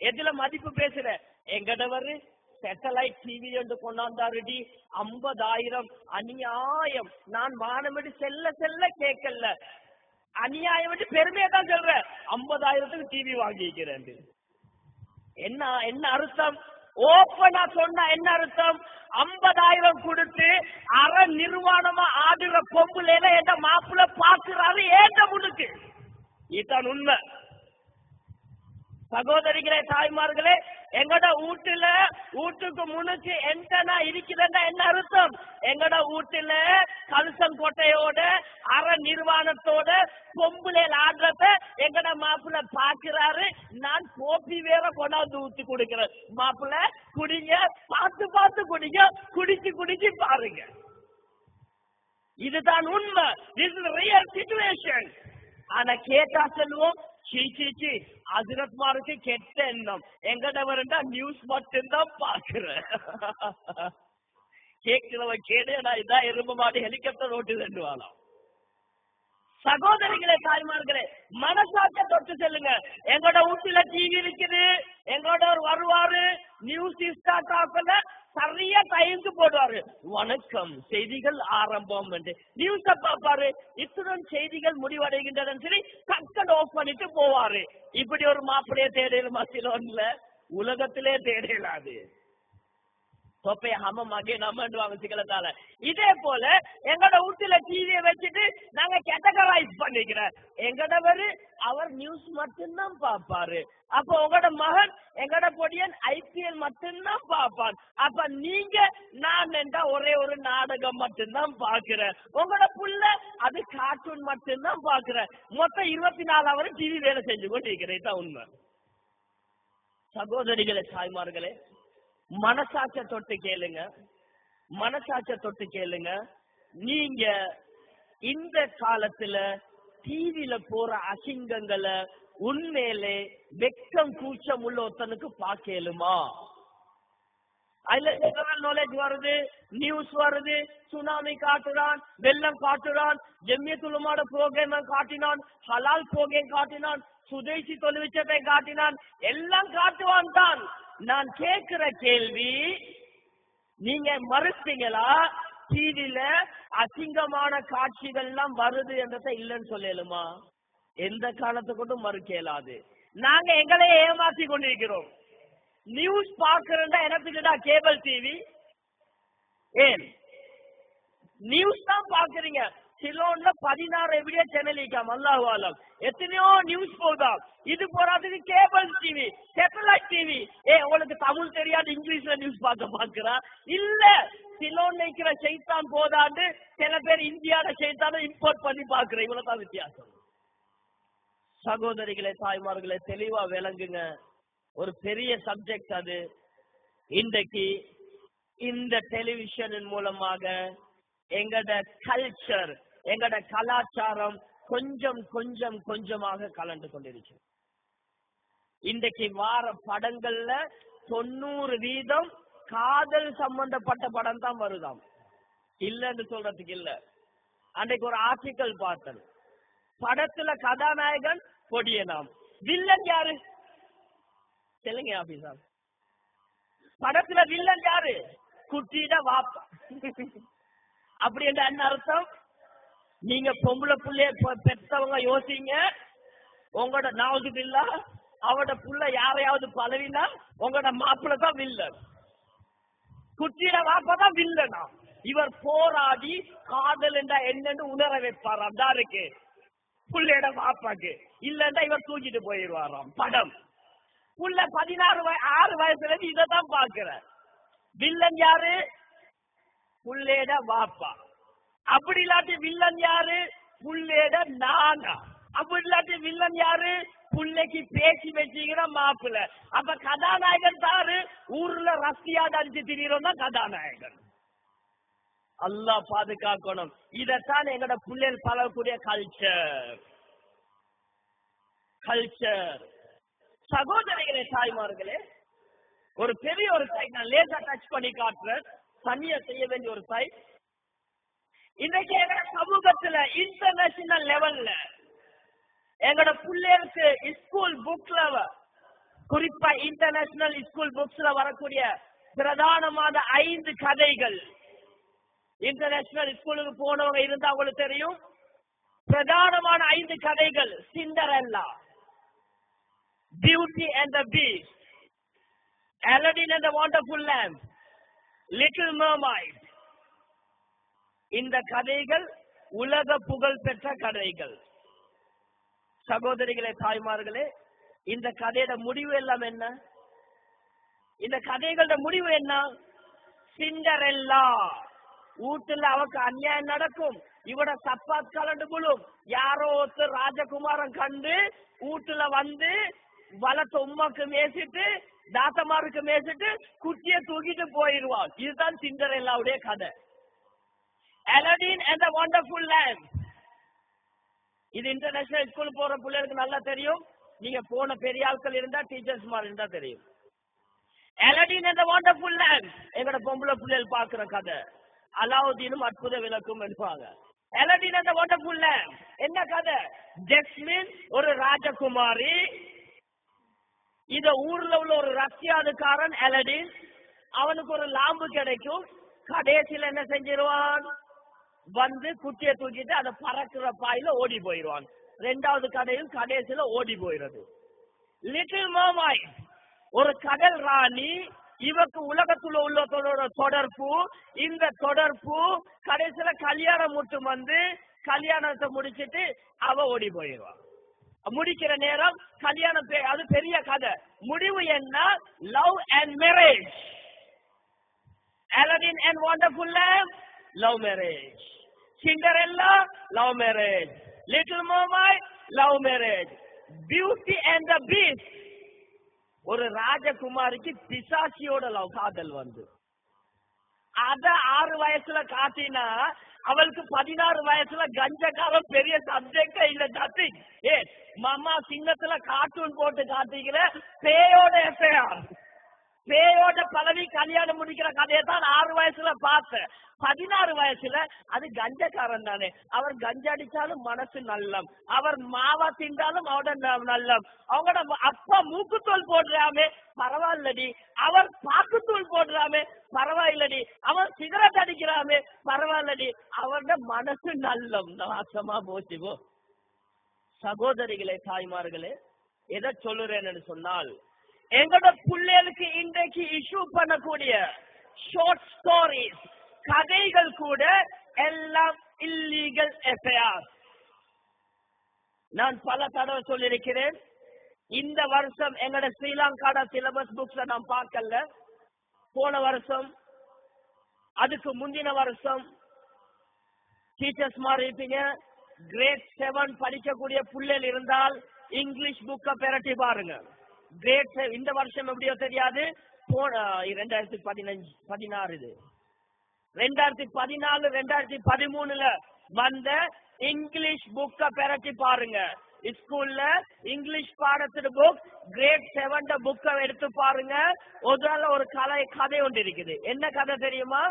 எதுல மதிப்பு பேசுற? எங்கடவரு சேட்டலைட் டிவி என்று கொண்டாந்தாருடி. ஐம்பதாயிரம் அநியாயம். நான் வானமிட்டு செல்ல செல்ல கேட்கல. அநியாயம் விட்டு தான் சொல்றேன் ஐம்பதாயிரத்துக்கு டிவி வாங்கிக்கிறேன் என்ன என்ன அர்த்தம்? ஓப்பனா சொன்னா என்ன அர்த்தம்? ஐம்பதாயிரம் கொடுத்து அற நிர்வாணமா ஆடுற பொம்புல என்ன மாப்பிள்ள பாக்குறாரு ஏண்ட முடுக்கு இதுதான் உண்மை. சகோதரிகளே தாய்மார்களே எங்கட வீட்டுல வீட்டுக்கு முனுக்கு என்டனா இருக்கிறதா என்ன அர்த்தம்? எங்கட வீட்டுல கலுசம் கோட்டையோட அற நிர்வாணத்தோட பொம்புலையில் ஆடுறத எங்கட மாப்பிள்ள பாக்குறாரு. நான் கோப்பி வேற கொண்டாந்து ஊத்தி கொடுக்கிறேன். மாப்பிள்ள குடிங்க பார்த்து பார்த்து குடிங்க குடிச்சு குடிச்சு பாருங்க. இதுதான் உண்மை. This real real situation. ஆனா கேட்டா சொல்லுவோம் சீ சீ சீ கெட்ட எண்ணம் எங்கட வரண்டா நியூஸ் மட்டும்தான் பாக்குறேன் கேட்கிறவன் கேடு நான் இதான் எறும்பு மாடி ஹெலிகாப்டர் ஓட்டு ரெண்டு சகோதரிகளே தாய்மார்களே மனசாட்ச தொட்டு செல்லுங்க எங்களோட வீட்டுல டிவி இருக்குது எங்களோட வருவாரு நியூஸ் ஸ்டார்ட் ஆகல சரியா டைமுக்கு போடுவாரு. வணக்கம் செய்திகள் ஆரம்பம் என்று. நியூஸ பார்ப்பாரு. இத்துடன் செய்திகள் முடிவடைகின்றதுன்னு சரி டக்கன் ஆஃப் பண்ணிட்டு போவாரு. இப்படி ஒரு மாப்பிளைய தேடையில மசிலோன்ல உலகத்திலே தேடையலாது தொப்பைய ஹம மகே நம்மன்றுவாங்க சிக்கலத்தால இதே போல எங்கட வீட்டுல டிவியை வச்சுட்டு நாங்க கேட்டகரைஸ் பண்ணிக்கிறோம் எங்கடவரு அவர் நியூஸ் மட்டும்தான் பாப்பாரு அப்ப உங்களோட மகன் எங்கட பொடியன் ஐபிஎல் மட்டும்தான் பாப்பான் அப்ப நீங்க நான் என்றா ஒரே ஒரு நாடகம் மட்டும்தான் பாக்குறேன் உங்களோட புள்ள அது கார்ட்டூன் மட்டும்தான் பாக்குறேன் மொத்தம் இருபத்தி நாலு அவர் டிவி வேலை செஞ்சு கொண்டு இருக்கிறேன் இதான் உண்மை. சகோதரிகளே தாய்மார்களே மனசாட்ச தொட்டு கேளுங்க. மனசாட்ச தொட்டு கேளுங்க. நீங்க இந்த காலத்துல டிவில போற அசிங்கங்களை உண்மையிலே வெக்கம் கூச்சம் உள்ள ஒருத்தனுக்கு பார்க்கலுமா? அதுல ஜெனரல் நாலேஜ் வருது? நியூஸ் வருது. சுனாமி காட்டுறான் வெள்ளம் காட்டுறான் ஜெம்யத்துலமாட புரோகிராம் காட்டினான் ஹலால் புரோகிராம் காட்டினான் சுதேசி தொழிற்சத்தை காட்டினான் எல்லாம் காட்டுவான் தான். நான் கேட்கிற கேள்வி நீங்க மறுத்தீங்களா? டிவில அசிங்கமான காட்சிகள்லாம் வருது என்றதை இல்லைன்னு சொல்லலுமா? எந்த காலத்துக்கும் மறுக்க இயலாது நாங்க எங்களை ஏமாத்தி கொண்டிருக்கிறோம். நியூஸ் பாக்குறேன்டா எனக்குடா கேபிள் டிவி ஏன்? நியூஸ் தான் பாக்குறீங்க சிலோன்ல பதினாறு எப்படியோ சேனல் இருக்காம் அல்லாஹ் ஆலம் எத்தனையோ நியூஸ் போகுதாம் இது போறாதுக்கு கேபிள் டிவி சேட்டலைட் டிவி ஏ உங்களுக்கு தமிழ் தெரியாது இங்கிலீஷ்ல நியூஸ் பார்க்க பாக்குறா இல்ல சிலோன் நிக்கிற செய்தான் போதாண்டு சில பேர் இந்தியால செய்தான இம்போர்ட் பண்ணி பாக்குறேன் இவ்வளவுதான் வித்தியாசம். சகோதரிகளே தாய்மார்களே தெளிவா விளங்குங்க. ஒரு பெரிய சப்ஜெக்ட் அது. இன்றைக்கு இந்த டெலிவிஷனின் மூலமாக எங்கட கல்ச்சர் எங்கட கலாச்சாரம் கொஞ்சம் கொஞ்சம் கொஞ்சமாக கலந்து கொண்டிருக்கு இன்றைக்கு வார படங்கள்ல தொண்ணூறு வீதம் காதல் சம்பந்தப்பட்ட படம் தான் வருதாம். இல்லன்னு சொல்றதுக்கு இல்ல. அன்றைக்கு ஒரு ஆர்டிக்கல் பார்த்தேன். படத்துல கதாநாயகன் பொடியனாம் வில்லன் யாரு? சொல்லுங்க ஆபீசர் படத்துல வில்லன் யாரு? குட்டிட வாப்பா. அப்படி என்ற என்ன அர்த்தம்? நீங்க பொம்பளை பிள்ளைய பெத்தவங்க யோசிங்க. உங்களோட நாவுக்கு இல்ல அவட புள்ள யாரையாவது பதவினா உங்களோட மாப்பிள்ள தான் வில்லன் குட்டியிட வாப்பதான் வில்லனா இவர் போராடி காதல் என்றா என்னன்னு உணர வைப்பாராம் தாருக்கு புள்ளையோட வாப்பாக்கு இல்லன்னா இவர் தூக்கிட்டு போயிடுவாராம். படம். புள்ள பதினாறு ஆறு வயசுல இருந்து இதைத்தான் பாக்குற வில்லன் யாரு? புள்ளேட வாப்பா அப்படி இல்லாட்டி வில்லன் யாரு? புள்ளேட நானா. அப்படி இல்லாட்டி வில்லன் யாரு? புள்ளைக்கு பேசி வச்சீங்கன்னா மாப்பிள்ள. அப்ப கதாநாயகன் தாரு ஊர்ல ரஷ்யாட அடிச்சு திடீரும் தான் கதாநாயகன். அல்லாஹ் பாதுகாக்கணும். இதத்தான் எங்கட புள்ளைகள் பழகக்கூடிய கல்ச்சர் கல்ச்சர் சகோதரிகளே தாய்மார்களே ஒரு பெரிய ஒரு சைட் நான் லேசா டச் பண்ணி காட்டுறேன். தனியா செய்ய வேண்டிய ஒரு சைட் இன்றைக்கு எங்கட சமூகத்துல இன்டர்நேஷனல் லெவல்ல எங்கட பிள்ளைகளுக்கு ஸ்கூல் புக்ல குறிப்பா இன்டர்நேஷனல் ஸ்கூல் புக்ஸ்ல வரக்கூடிய பிரதானமான ஐந்து கதைகள். இன்டர்நேஷனல் ஸ்கூலுக்கு போனவங்க இருந்தா உங்களுக்கு தெரியும். பிரதானமான ஐந்து கதைகள் Cinderella beauty and the beast Aladdin and the wonderful lamp little mermaid இந்த கதைகள் உலக புகழ் பெற்ற கதைகள். சகோதரிகளே தாய்மார்களே இந்த கதையோட முடிவு எல்லாம் என்ன? இந்த கதைகளோட முடிவு என்ன? சிண்டரெல்லா. வீட்டுல அவக்கு அநியாயம் நடக்கும். இவட சப்பாத் கலண்டு புழும் யாரோ ஒருத்தர் ராஜகுமாரன் கண்டு வீட்டுல வந்து வளர்த்த உமாக்கு மேசிட்டு தாத்தமாருக்கு மேசிட்டு குட்டிய தூக்கிட்டு போயிருவான். இதுதான் சிண்டரெல்லாவுடைய கதை. அலடின் அண்ட் வண்டர்ஃபுல் லேண்ட் இது இன்டர்நேஷனல் ஸ்கூல் போற பிள்ளைகளுக்கு நல்லா தெரியும். நீங்க போன பெரிய ஆட்கள் இருந்தா டீச்சர்ஸ் மாதிரி இருந்தா தெரியும். அலடின் அண்ட் வண்டர்ஃபுல் லேண்ட் எங்கட பொம்பளை பிள்ளைகள் பாக்குற கதை. அலாவுதீனும் அற்புத விளக்கும் என்பாங்க. அலடின் அந்த வண்டர்ஃபுல் லேண்ட் என்ன கதை? ஜெஸ்மின் ஒரு ராஜகுமாரி. இத ஊர்ல உள்ள ஒரு ரஷ்யாதுக்காரன் அலடின் அவனுக்கு ஒரு லாம்பு கிடைக்கும். கடைசியில என்ன செஞ்சிருவான்? வந்து குட்டியை தூக்கிட்டு அதை பறக்கிற பாயில ஓடி போயிடுவான் ரெண்டாவது கடையும் கடைசியில ஓடி போயிடுறது. லிட்டில் மோமாய் ஒரு கடல் ராணி இவக்கு உலகத்துல உள்ளதோட தொடர்பு இந்த தொடர்பு கடைசியில கல்யாணம் மட்டும் வந்து கல்யாணத்தை முடிச்சிட்டு அவ ஓடி போயிடுவான் முடிக்கிற நேரம் கல்யாணம் பெ- அது பெரிய கதை. முடிவு என்ன? Love and marriage Aladdin and Wonderful love marriage. Cinderella, love marriage. Little Mermaid, love marriage. Beauty and the Beast. ஒரு ராஜகுமாரிக்கு பிசாசியோட லவ் காதல் வந்து அத ஆறு வயசுல காட்டினா அவளுக்கு பதினாறு வயசுல கஞ்சகாலம் பெரிய சப்ஜெக்ட் இல்ல தத்தி ஏ மாமா சின்னத்துல கார்ட்டூன் போட்டு காட்டிக்கிற பேயோட எஃப்ஐஆர் பேயோட பழனி கல்யாணம் முடிக்கிற கதையை தான் ஆறு வயசுல பார்த்தேன். பதினாறு வயசுல அது கஞ்சக்காரன் தானே. அவர் கஞ்சா அடிச்சாலும் மனசு நல்லம். அவர் மாவா திண்டாலும் அவட ந- நல்லம். அவங்களோட அப்பா மூக்குத்தோல் போடுறாமே பரவாயில்லடி. அவர் பாக்குத்தூள் போடுறாமே பரவாயில்லடி. அவன் சிகரெட் அடிக்கிறாமே பரவாயில்லடி. அவரோட மனசு நல்லம். நாசமா போச்சுவோ சகோதரிகளே தாய்மார்களே எதை சொல்லுறேன்னு சொன்னால் எங்களோட பிள்ளைகளுக்கு இன்றைக்கு இஷ்யூ பண்ணக்கூடிய ஷார்ட் ஸ்டோரிஸ் கதைகள் கூட எல்லாம் இல்லீகல் எஃப்ஐஆர் நான் பல தடவை சொல்லியிருக்கிறேன் இந்த வருஷம் எங்களோட ஸ்ரீலங்காட சிலபஸ் புக்ஸ நான் பார்க்கல. போன வருஷம் அதுக்கு முந்தின வருஷம் டீச்சர்ஸ் மாதிரி இருப்பீங்க கிரேட் செவன் படிக்கக்கூடிய புள்ளைகள் இருந்தால் இங்கிலீஷ் புக்கை பெரட்டி பாருங்க. கிரேட் இந்த வருஷம் எப்படியோ தெரியாது. ரெண்டாயிரத்தி பதினஞ்சு பதினாறு இது. ரெண்டாயிரத்தி பதினாலு ரெண்டாயிரத்தி பதிமூணுல வந்த இங்கிலீஷ் புக்கை பெறட்டி பாருங்க. ஸ்கூல்ல இங்கிலீஷ் பாடத்துல புக் கிரேட் செவன் புக்கை எடுத்து பாருங்க. ஒரு ஒரு கதை கதை ஒன்று இருக்குது. என்ன கதை தெரியுமா?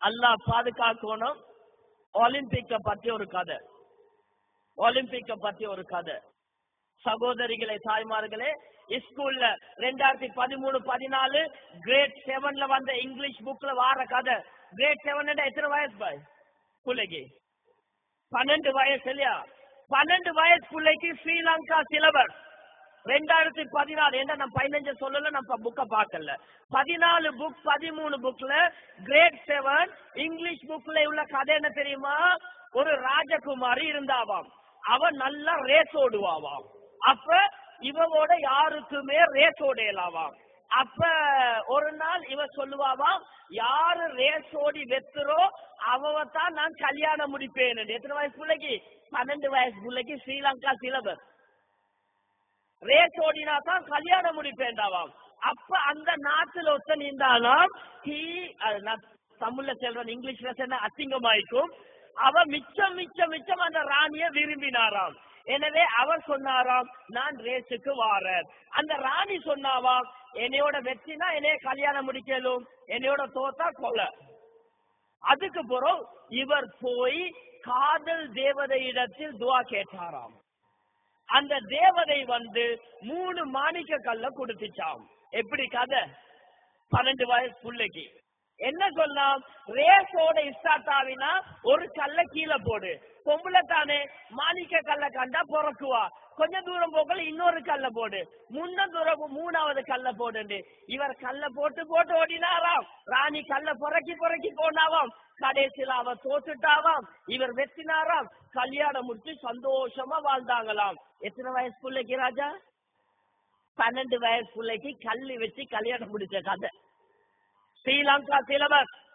அல்லாஹ் பாதுகாக்கணும். ஒலிம்பிக்க பத்தி ஒரு கதை. ஒலிம்பிக்க பத்தி ஒரு கதை. சகோதரிகளே தாய்மார்களே ஸ்கூல்ல ரெண்டாயிரத்தி பதிமூணு பதினாலு கிரேட் செவன்ல வந்த இங்கிலீஷ் புக்ல வார கதை. கிரேட் செவன் எத்தனை வயசு பாய்? பிள்ளைக்கு. பன்னெண்டு வயசு இல்லையா? பன்னெண்டு வயசு பிள்ளைக்கு ஸ்ரீலங்கா சிலபஸ் ரெண்டாயிரத்தி பதினாலு ஏன்னா நான் பதினஞ்சு சொல்லல நம்ம புக்கை பார்க்கல. பதினாலு புக் பதிமூணு புக்ல கிரேட் செவன் இங்கிலீஷ் புக்ல உள்ள கதை என்ன தெரியுமா? ஒரு ராஜகுமாரி இருந்தாவாம். அவன் நல்லா ரேஸ் ஓடுவாவாம். அப்ப இவவோட யாருக்குமே ரேஸ் ஓடையலாவாம் அப்ப ஒரு நாள் இவ சொல்லுவாவாம் யாரு ரேஸ் ஓடி வெத்துறோ அவத்தான் நான் கல்யாணம் முடிப்பேன் எத்தனை வயசு பிள்ளைக்கு? பன்னெண்டு வயசு பிள்ளைக்கு ஸ்ரீலங்கா சிலபஸ். ரேஸ் ஓடினா தான் கல்யாணம் முடிப்பேன்டாவாம் அப்ப அந்த நாட்டுல ஒருத்தன் இருந்தாலும் ஹீ தமிழ்ல சொல்றேன் இங்கிலீஷ்ல சொன்ன அசிங்கமாய்க்கும். அவ மிச்சம் மிச்சம் மிச்சம் அந்த ராணிய விரும்பினாராம். எனவே அவர் சொன்னாராம் நான் ரேஸுக்கு வாரேன். அந்த ராணி சொன்னாவாம் என்னையோட வெற்றினா என்னைய கல்யாணம் முடிக்கலும் என்னையோட தோத்தா கொலை அதுக்கு பிறகு இவர் போய் காதல் தேவதையிடத்தில் துவா கேட்டாராம். அந்த தேவதை வந்து மூணு மாணிக்க கல்ல கொடுத்துச்சாம். எப்படி கதை? பன்னெண்டு வயசு பிள்ளைக்கு. என்ன சொன்னா ரேஸோட இஸ்டார்ட் ஆவினா ஒரு கல்ல கீழே போடு. பொம்பளை தானே மாணிக்க கல்ல கண்டா பிறக்குவா. கொஞ்ச தூரம் போகல இன்னொரு கல்ல போடு. முன்ன தூரம் மூணாவது கல்ல போடுண்டு. இவர் கல்ல போட்டு போட்டு ஓடினாராம். ராணி கல்ல புறக்கி புறக்கி போனாவாம். கடைசியில் அவ தோத்துட்டாவாம். இவர் வெத்தினாராம் கல்யாணம் முடிச்சு சந்தோஷமா வாழ்ந்தாங்களாம். எத்தனை வயசு பிள்ளைக்கு ராஜா? பன்னெண்டு வயசு பிள்ளைக்கு கல்லு வச்சு கல்யாணம் முடிச்ச கதை. ஸ்ரீலங்கா சிலபஸ்.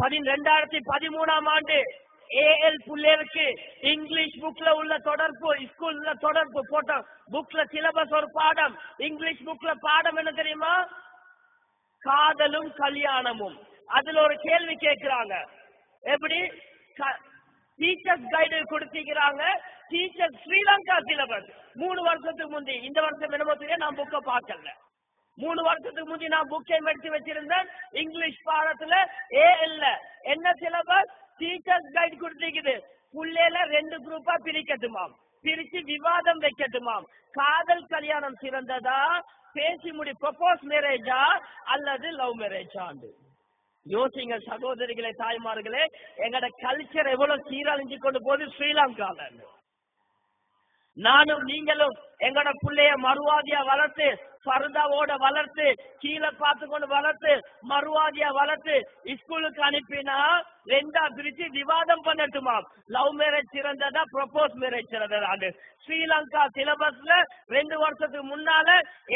பதிரெண்டாயிரத்தி பதிமூணாம் ஆண்டு ஏஎல் பிள்ளைகளுக்கு இங்கிலீஷ் புக்ல உள்ள தொடர்பு ஸ்கூல்ல தொடர்பு போட்ட புக்ல சிலபஸ் ஒரு பாடம். இங்கிலீஷ் புக்ல பாடம் என்ன தெரியுமா? காதலும் கல்யாணமும். அதுல ஒரு கேள்வி கேட்கிறாங்க. எப்படி? டீச்சர்ஸ் கைடு கொடுத்திருக்கிறாங்க. டீச்சர் ஸ்ரீலங்கா சிலபஸ் மூணு வருஷத்துக்கு முந்தி. இந்த வருஷம் என்னமோ தெரியும் நான் புக்கை பார்க்கல. மூணு வருஷத்துக்கு முந்தி நான் புக்கை எடுத்து வச்சிருந்தேன். இங்கிலீஷ் பாடத்துல ஏ இல்ல. என்ன சிலபஸ் டீச்சர்ஸ் கைட் கொடுத்திருக்குது. புள்ளையில ரெண்டு குரூப்பா பிரிக்கட்டுமாம். பிரிச்சு விவாதம் வைக்கட்டுமாம். காதல் கல்யாணம் சிறந்ததா? பேசி முடி ப்ரொபோஸ் மேரேஜா அல்லது லவ் மேரேஜா யோசிங்க சகோதரிகளே தாய்மார்களே எங்கட கல்ச்சர் எவ்வளவு சீரழிஞ்சு கொண்டு போது ஸ்ரீலங்கால. நானும் நீங்களும் எங்கட பிள்ளைய மறுவாதியா வளர்த்து பரதாவோட வளர்த்து கீழே பார்த்து கொண்டு வளர்த்து மறுவாதியா வளர்த்து ஸ்கூலுக்கு அனுப்பினா ரெண்டா பிரிச்சு விவாதம் பண்ணட்டுமா? லவ் மேரேஜ் சிறந்ததா ப்ரொபோஸ் மேரேஜ் சிறந்ததா? ஸ்ரீலங்கா சிலபஸ்ல ரெண்டு வருஷத்துக்கு முன்னால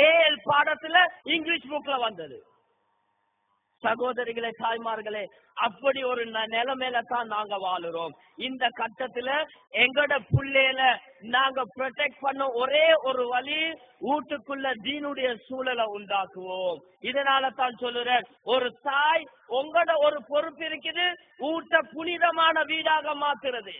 ஏஎல் பாடத்துல இங்கிலீஷ் புக்ல வந்தது. சகோதரிகளே தாய்மார்களே அப்படி ஒரு நிலைமையில தான் நாங்க வாழுறோம். இந்த கட்டத்துல எங்கட புள்ளையில நாங்க ப்ரொடெக்ட் பண்ண ஒரே ஒரு வழி வீட்டுக்குள்ள தீனுடைய சூழலை உண்டாக்குவோம். இதனால தான் சொல்லுறேன் ஒரு தாய் உங்களோட ஒரு பொறுப்பு இருக்குது ஊட்ட புனிதமான வீடாக மாத்துறது.